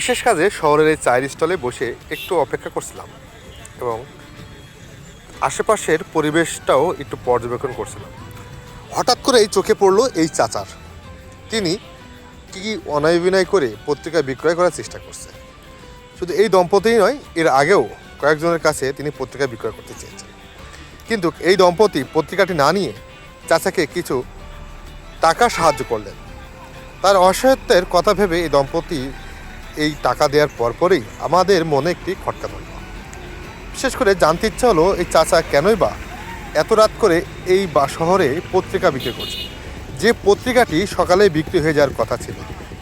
বিশেষ কাজে শহরের এই চায়ের স্টলে বসে একটু অপেক্ষা করছিলাম এবং আশেপাশের পরিবেশটাও একটু পর্যবেক্ষণ করছিলাম। হঠাৎ করে এই চোখে পড়ল এই চাচার। তিনি কী কী অনয় বিনয় করে পত্রিকা বিক্রয় করার চেষ্টা করছে। শুধু এই দম্পতিই নয়, এর আগেও কয়েকজনের কাছে তিনি পত্রিকা বিক্রয় করতে চেয়েছেন। কিন্তু এই দম্পতি পত্রিকাটি না নিয়ে চাচাকে কিছু টাকা সাহায্য করলেন। তার অসহায়ত্বের কথা ভেবে এই দম্পতি এই টাকা দেওয়ার পরপরই আমাদের মনে একটি খটকা ধরল। বিশেষ করে জানতে ইচ্ছা হলো, এই চাচা কেনই বা এত রাত করে এই বা শহরে পত্রিকা বিক্রি করছে? যে পত্রিকাটি সকালে বিক্রি হয়ে যাওয়ার কথা ছিল,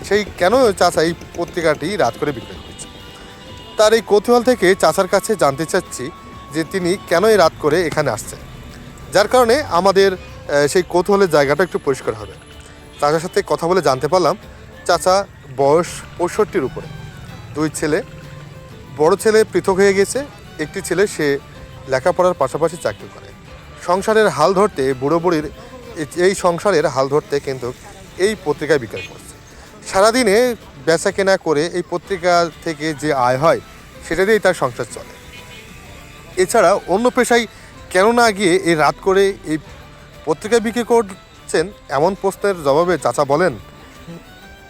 সেই কেন চাচা এই পত্রিকাটি রাত করে বিক্রি করছে? তার এই কৌতূহল থেকে চাচার কাছে জানতে চাচ্ছি যে তিনি কেনই রাত করে এখানে আসছেন? যার কারণে আমাদের সেই কৌতূহলের জায়গাটা একটু পরিষ্কার হবে। চাচার সাথে কথা বলে জানতে পারলাম, চাচা বয়স পঁয়ষট্টির উপরে। দুই ছেলে, বড় ছেলে পৃথক হয়ে গেছে, একটি ছেলে সে লেখাপড়ার পাশাপাশি চাকরি করে। সংসারের হাল ধরতে বুড়ো বুড়ির এই- সংসারের হাল ধরতে কিন্তু এই পত্রিকায় বিক্রয় করছে। সারাদিনে বেচা কেনা করে এই পত্রিকা থেকে যে আয় হয়, সেটা দিয়েই তার সংসার চলে। এছাড়া অন্য পেশায় কেন না গিয়ে এই রাত করে এই পত্রিকা বিক্রি করছেন, এমন প্রশ্নের জবাবে চাচা বলেন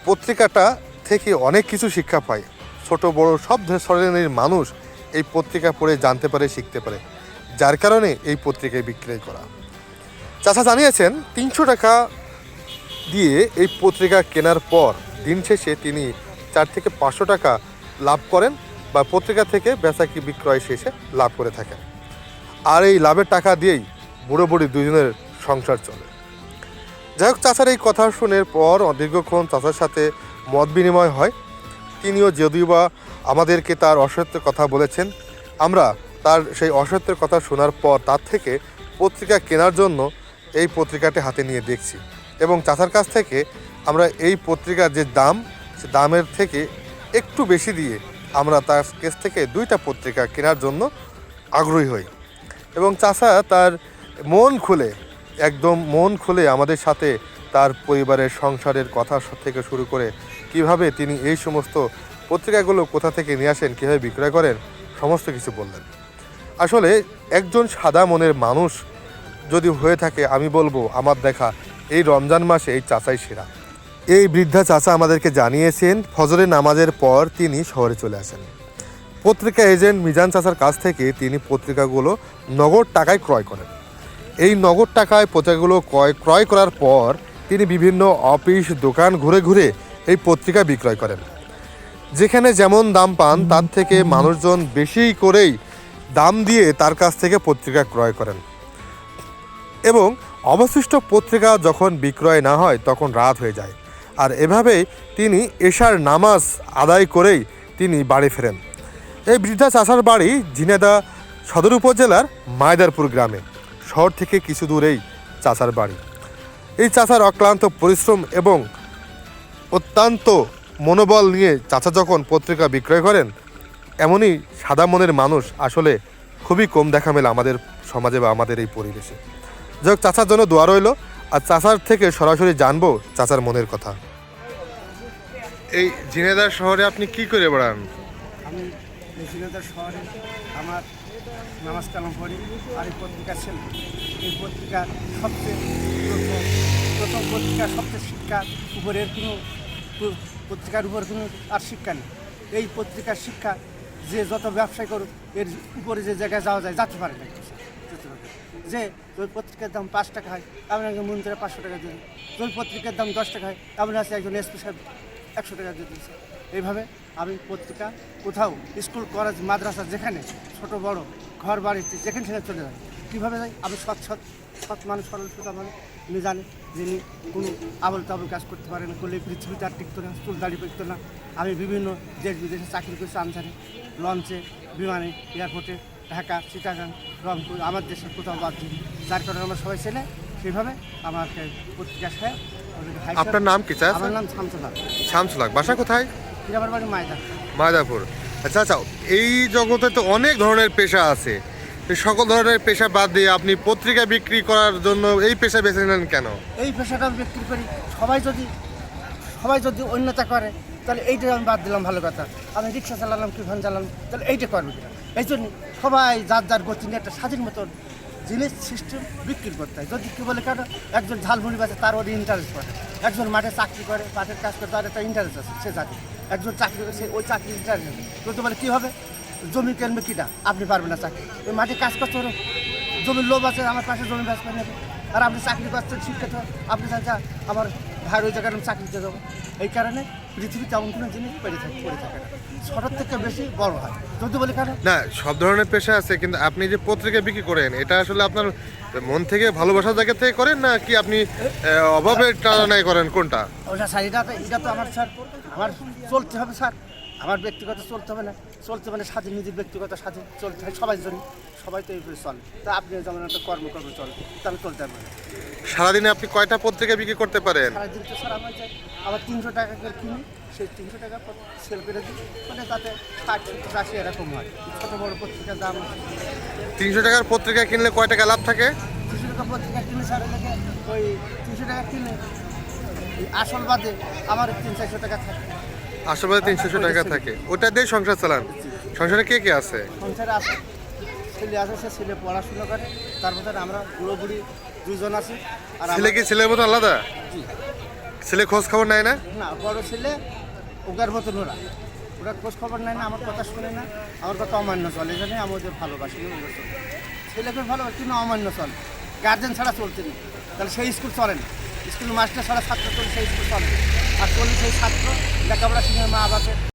পত্রিকাটা থেকে অনেক কিছু শিক্ষা পায়। ছোট, বড় সব ধরনের মানুষ এই পত্রিকা পড়ে জানতে পারে, শিখতে পারে, যার কারণে এই পত্রিকায় বিক্রয় করা। চাচা জানিয়েছেন, তিনশো টাকা দিয়ে এই পত্রিকা কেনার পর দিন শেষে তিনি চার থেকে পাঁচশো টাকা লাভ করেন বা পত্রিকা থেকে বেচাকি বিক্রয় শেষে লাভ করে থাকেন। আর এই লাভের টাকা দিয়েই বুড়ো বুড়ি দুজনের সংসার চলে। যাই হোক, চাচার এই কথা শুনের পর দীর্ঘক্ষণ চাচার সাথে মত বিনিময় হয়। তিনিও যদিও বা আমাদেরকে তার অসত্যের কথা বলেছেন। আমরা তার সেই অসত্যের কথা শোনার পর, তার থেকে পত্রিকা কেনার জন্য এই পত্রিকাটি হাতে নিয়ে দেখছি। এবং চাচার কাছ থেকে আমরা এই পত্রিকার যে দাম, সে দামের থেকে একটু বেশি দিয়ে আমরা তার কাছ থেকে দুইটা পত্রিকা কেনার জন্য আগ্রহী হই। এবং চাচা তার মন খুলে একদম মন খুলে আমাদের সাথে তার পরিবারের সংসারের কথা থেকে শুরু করে কীভাবে তিনি এই সমস্ত পত্রিকাগুলো কোথা থেকে নিয়ে আসেন, কীভাবে বিক্রয় করেন, সমস্ত কিছু বললেন। আসলে একজন সাদা মনের মানুষ যদি হয়ে থাকে, আমি বলব আমার দেখা এই রমজান মাসে এই চাচাই সেরা। এই বৃদ্ধা চাচা আমাদেরকে জানিয়েছেন, ফজরে নামাজের পর তিনি শহরে চলে আসেন। পত্রিকা এজেন্ট মিজান চাচার কাছ থেকে তিনি পত্রিকাগুলো নগদ টাকায় ক্রয় করেন। এই নগদ টাকায় পত্রিকাগুলো ক্রয় ক্রয় করার পর তিনি বিভিন্ন অফিস, দোকান ঘুরে ঘুরে এই পত্রিকা বিক্রয় করেন। যেখানে যেমন দাম পান, তার থেকে মানুষজন বেশি করেই দাম দিয়ে তার কাছ থেকে পত্রিকা ক্রয় করেন। এবং অবশিষ্ট পত্রিকা যখন বিক্রয় না হয়, তখন রাত হয়ে যায়। আর এভাবেই তিনি এশার নামাজ আদায় করেই তিনি বাড়ি ফেরেন। এই বৃদ্ধা চাষার বাড়ি ঝিনেদা সদর উপজেলার মায়দারপুর গ্রামে। শহর থেকে কিছু দূরেই চাচার বাড়ি। এই চাচার অক্লান্ত পরিশ্রম এবং অত্যন্ত মনোবল নিয়ে চাচা যখন পত্রিকা বিক্রয় করেন এমনই সাদা মনের মানুষ আসলে খুবই কম দেখা মেলে আমাদের সমাজে বা আমাদের এই পরিবেশে। যাই হোক চাচার জন্য দোয়া রইল আর চাচার থেকে সরাসরি জানব চাচার মনের কথা। এই ঝিনেদার শহরে আপনি কি করে বেড়ান? আমি মেশিনাদার শহরে আমার নামাজ কালাম পড়ি আর এই পত্রিকা ছিল। এই পত্রিকার সবচেয়ে প্রথম পত্রিকার সবচেয়ে শিক্ষা উপরের কোনো পত্রিকার উপর কোনো আর শিক্ষা নেই। এই পত্রিকার শিক্ষা যে যত ব্যবসায় করুক, এর উপরে যে জায়গায় যাওয়া যায়, যাতে পারে না। যে ওই পত্রিকার দাম পাঁচ টাকা হয় আপনাকে মন্দিরে পাঁচশো টাকা দিন ওই পত্রিকার দাম দশ টাকা হয় আপনার কাছে একজন স্পেশাল একশো টাকা দিয়ে দিচ্ছে এইভাবে আমি পত্রিকা কোথাও স্কুল কলেজ মাদ্রাসা যেখানে ছোট বড় ঘর বাড়িতে যেখানে সেখানে চলে যাই কীভাবে যাই? আমি সৎ সৎ সৎ মানুষ সরল সুতা মানুষ। উনি জানে যিনি কোনো আবল তাবল কাজ করতে পারেন করলে পৃথিবীতে আর টিকতো না চুল দাঁড়িয়ে পেকতো না। আমি বিভিন্ন দেশ বিদেশে চাকরি করছি আনসারে লঞ্চে বিমানে এয়ারপোর্টে ঢাকা চিটাগাং রংপুর আমার দেশের কোথাও বাদ দিই যার কারণে আমরা সবাই ছেলে সেইভাবে আমাকে পত্রিকা সাহেব আপনার নাম কি স্যার? আমার নাম শামসুল্লাহ শামসুলাক বাসা কোথায়? আমার বাড়ি মাদাপুর আচ্ছা আচ্ছা এই জগতে তো অনেক ধরনের পেশা আছে। সকল ধরনের পেশা বাদ দিয়ে আপনি পত্রিকা বিক্রি করার জন্য এই পেশা বেছে নিলেন কেন? এই পেশাটা বিক্রি করি। সবাই যদি সবাই যদি অন্যতা করে তাহলে এইটা আমি বাদ দিলাম ভালো কথা। আমি রিক্সা চালালাম কি ভ্যান চালালাম তাহলে এইটা করব কিনা? এই জন্য সবাই যার যার গতি নিয়ে একটা স্বাধীন মতন জিনিস সিস্টেম বিক্রি করতে হয়। যদি কী বলে কেন একজন ঝালমুড়ি বাজে তার ওর ইন্টারেস্ট পড়ে। একজন মাঠে চাকরি করে মাঠের কাজ করে তার একটা ইন্টারেস্ট আছে সে চাকরি একজন চাকরি করে সে ওই চাকরি কিন্তু বলে কী হবে? জমি কেনবে কিনা আপনি পারবেন না চাকরি। ওই মাঠে কাজ করতে হবে জমির লোভ আছে, আমার পাশে জমি ব্যাস করে নেবে। আর আপনি চাকরি করছেন, শিক্ষিত। আপনি চাচা আমার ভাই ওই জায়গায় আমি চাকরিতে যাব। এই কারণে পৃথিবীতে এমন কোনো জিনিস পড়ে থাকে পড়ে থাকে না। ছোটোর থেকে বেশি বড় হয়। যদি বলি কেন? না সব ধরনের পেশা আছে কিন্তু আপনি যে পত্রিকা বিক্রি করেন এটা আসলে আপনার মন থেকে ভালোবাসার জায়গা থেকে করেন না কি আপনি অভাবের টানায় করেন? কোনটা? ওটা স্যার এটা এটা তো আমার স্যার আমার চলতে হবে স্যার। আমার ব্যক্তিগত চলতে হবে না। চলতে মানে স্বাধীন নিজের ব্যক্তিগত স্বাধীন চলতে হয় সবাই জন্য সবাই তো এইভাবে চলে। তা আপনি যেমন একটা কর্মকর্ম চলে তাহলে চলতে হবে না। সারাদিনে আপনি কয়টা পত্রিকা বিক্রি করতে পারেন? সারাদিন তো স্যার আমার যাই আবার তিনশো টাকা করে কিনি সেই তিনশো টাকা সেল করে দিই। মানে তাতে ষাট সত্তর আশি এরকম হয়। ছোটো বড়ো পত্রিকার দাম তিনশো টাকার পত্রিকা কিনলে কয় টাকা লাভ থাকে? তিনশো টাকা পত্রিকা কিনলে স্যার এলাকে ওই তিনশো টাকা কিনে এই আসল বাদে আমার তিন চারশো টাকা থাকে। আসলে তিনশো টাকা থাকে। ওটা দিয়ে সংসার চালান। সংসারে কে কে আছে? সংসারে আছে ছেলে আছে সে ছেলে পড়াশোনা করে। তার মধ্যে আমরা বুড়ো বুড়ি দুজন আছি। আর ছেলে কি ছেলের মতো আলাদা। ছেলে খোঁজ খবর নেয় না? না বড় ছেলে ওগার মতন ওরা। ওরা খোঁজ খবর নেয় না আমার কথা শুনে না। আমার কথা অমান্য চলে আমি ওদের ভালোবাসি ছেলেকে কিন্তু অমান্য চলে। গার্জেন ছাড়া চলতে নেই। তাহলে সেই স্কুল চলে না। স্কুল মাস্টার, সারা ছাত্র চল্লিশ সেই স্কুল, চলে। আর চল্লিশ সেই ছাত্র, লেখাপড়া শিখে মা বাপের